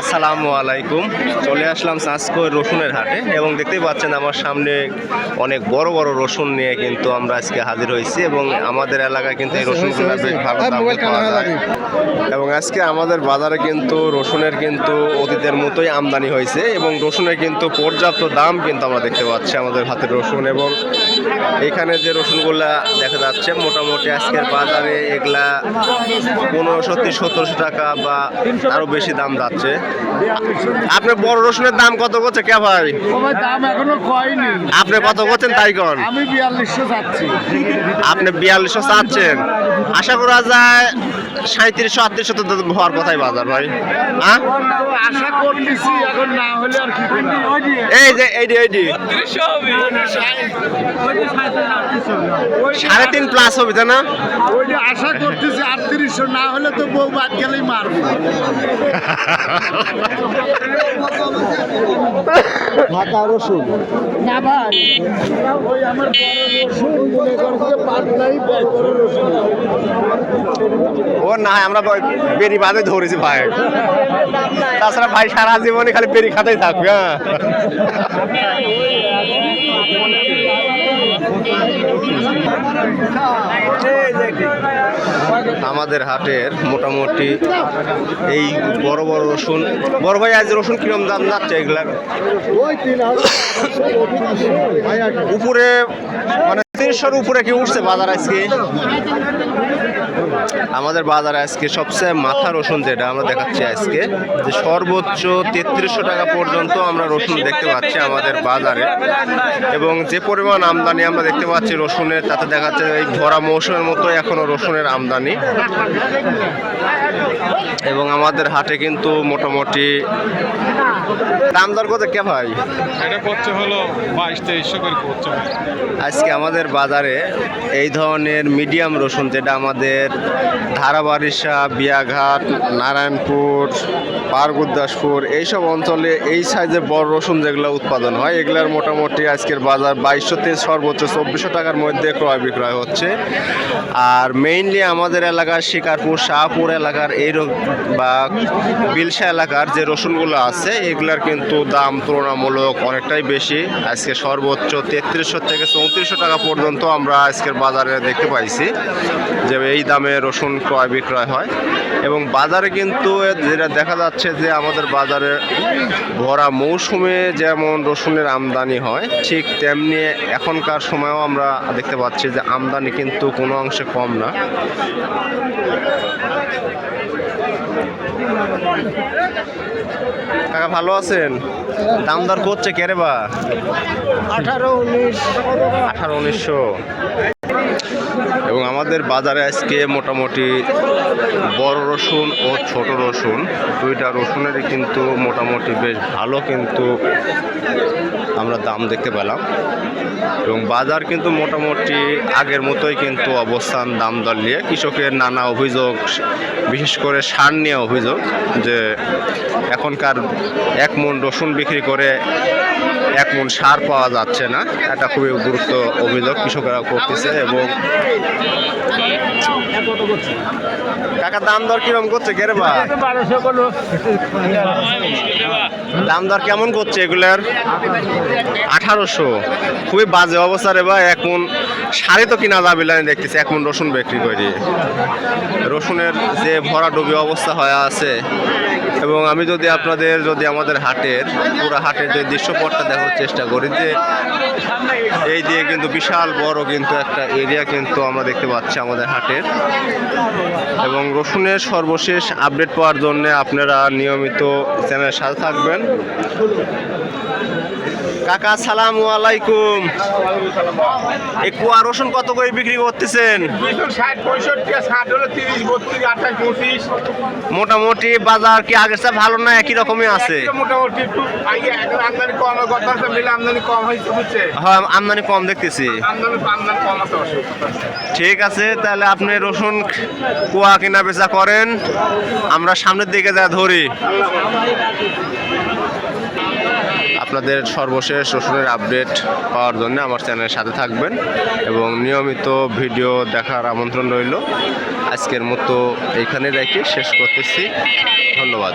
আসসালামু আলাইকুম। চলে আসলাম সাঁসকোর রসুনের হাটে এবং দেখতেই পাচ্ছেন আমার সামনে অনেক বড় বড় রসুন নিয়ে কিন্তু আমরা আজকে হাজির হয়েছি এবং আমাদের এলাকায় কিন্তু এই রসুনগুলো বেশ ভালো দামে পাওয়া যায়। এবং আজকে আমাদের বাজারে কিন্তু রসুনের কিন্তু অতীতের মতোই আমদানি হয়েছে এবং রসুনের কিন্তু পর্যাপ্ত দাম কিন্তু আমরা দেখতে পাচ্ছি আমাদের হাতের রসুন এবং এখানে যে রসুনগুলা দেখা যাচ্ছে মোটামুটি আজকের বাজারে এগুলা পনেরোশো থেকে সতেরোশো টাকা বা আরও বেশি দাম যাচ্ছে। আপনার বড় রসুনের দাম কত করছে কে ভাই? দাম এখনও কয়নি। আপনি কত করছেন তাই কন? আমি বিয়াল্লিশশো যাচ্ছি। আপনি বিয়াল্লিশশো চাচ্ছেন। আশা করা যায় সাঁত্রিশশো আটত্রিশশো তো হওয়ার কথাই বাজার ভাই। হ্যাঁ? আশা করতেছি এখন না হলে আর কি? এই যে এইডি এইডি সাড়ে তিন প্লাস হবে তাই না? ওই যে আশা করতেছি আটত্রিশশো না হলে তো বউ বাদ গেলেই মারবো। ঢাকা রসুন। না ভাই। ওই আমার বড় রসুন মনে করছে পাটনাই বড় বড় রসুন। ও না আমরা ওই বেরি বাদে ধরেছি ভাই। তাছাড়া ভাই সারা জীবনে খালি বেরি খাতেই থাকবে হ্যাঁ। আমাদের হাটের মোটামুটি এই বড় বড় রসুন, বড় ভাই, আজ রসুন কিরম দাম যাচ্ছে এগুলার উপরে মানে তিনশোর উপরে কি উঠছে বাজার আজকে? আমাদের বাজারে আজকে সবচেয়ে মাথা রসুন যেটা আমরা দেখাচ্ছি আজকে যে সর্বোচ্চ তেত্রিশশো টাকা পর্যন্ত আমরা রসুন দেখতে পাচ্ছি আমাদের বাজারে। এবং যে পরিমাণ আমদানি আমরা দেখতে পাচ্ছি রসুনের তাতে দেখা যাচ্ছে এই ভরা মৌসুমের মতো এখনও রসুনের আমদানি। এবং আমাদের হাটে কিন্তু মোটামুটি দাম দর কত কে ভাই? এটা করছে হলো বাইশ তেইশশো করে করছে আজকে আমাদের বাজারে এই ধরনের মিডিয়াম রসুন যেটা আমাদের ধারাবারিশা বিয়াঘাট, নারায়ণপুর পারগুদাসপুর এইসব অঞ্চলে এই সাইজের বড় রসুন যেগুলো উৎপাদন হয়, এগুলার মোটামুটি আজকের বাজার বাইশশো থেকে সর্বোচ্চ চব্বিশশো টাকার মধ্যে ক্রয় বিক্রয় হচ্ছে। আর মেইনলি আমাদের এলাকার শিকারপুর, শাহপুর এলাকার এই বা বিলসা এলাকার যে রসুনগুলো আছে, এগুলার কিন্তু দাম তুলনামূলক অনেকটাই বেশি। আজকে সর্বোচ্চ তেত্রিশশো থেকে চৌত্রিশশো টাকা পর্যন্ত আমরা আজকের বাজারে দেখতে পাইছি যে এই দামে রসুন ক্রয় বিক্রয় হয় এবং বাজারে কিন্তু যেটা দেখা যাচ্ছে যে আমাদের বাজারে ভরা মৌসুমে যেমন রসুনের আমদানি হয় ঠিক তেমনি এখনকার সময়ও আমরা দেখতে পাচ্ছি যে আমদানি কিন্তু কোনো অংশে কম না। কাকা ভালো আছেন? দাম দর করছে কে রে বা? আঠারো উনিশ। আঠারো উনিশশো। এবং আমাদের বাজারে আজকে মোটামুটি বড় রসুন ও ছোট রসুন। দুইটা রসুনেরই কিন্তু মোটামুটি বেশ ভালো কিন্তু আমরা দাম দেখতে পেলাম। এবং বাজার কিন্তু মোটামুটি আগের মতোই কিন্তু অবস্থান দাম দর নিয়ে। কৃষকের নানা অভিযোগ, বিশেষ করে সার নিয়ে অভিযোগ যে এখনকার এক মন রসুন বিক্রি করে এক মন সার পাওয়া যাচ্ছে না। এটা খুবই গুরুত্ব অভিযোগ কৃষকেরা করতেছে এবং কাকা, দাম দর কিরম করছে? কেরে বা দাম দর কেমন করছে এগুলার? আঠারোশো। খুবই বাজে অবস্থা রে এক মন সারে তো কিনা যাবে আমি দেখতেছি, এক মন রসুন বিক্রি করি। রসুনের যে ভরা ডুবি অবস্থা হয়ে আছে, এবং আমি যদি আপনাদের, যদি আমাদের হাটের, পুরো হাটের যে দৃশ্যপটটা দেখার চেষ্টা করি যে এই দিয়ে কিন্তু বিশাল বড় কিন্তু একটা এরিয়া কিন্তু আমরা দেখতে পাচ্ছি আমাদের হাটের। এবং রসুনের সর্বশেষ আপডেট পাওয়ার জন্য আপনারা নিয়মিত চ্যানেলের সাথে থাকবেন। কাকা সালাম আলাইকুম। এই কুয়া রসুন কত করে বিক্রি করতেছেন? মোটামুটি বাজার কি আগের চেয়ে ভালো না একই রকমই আছে? হয়, আমদানি কম হ্যাঁ দেখতেছি। ঠিক আছে তাহলে আপনি রসুন কুয়া কেনা বেচা করেন। আমরা সামনের দিকে যা ধরি। আপনাদের সর্বশেষ ওষুধের আপডেট পাওয়ার জন্য আমার চ্যানেলের সাথে থাকবেন এবং নিয়মিত ভিডিও দেখার আমন্ত্রণ রইল। আজকের মতো এইখানে রেখে, শেষ করতেছি। ধন্যবাদ।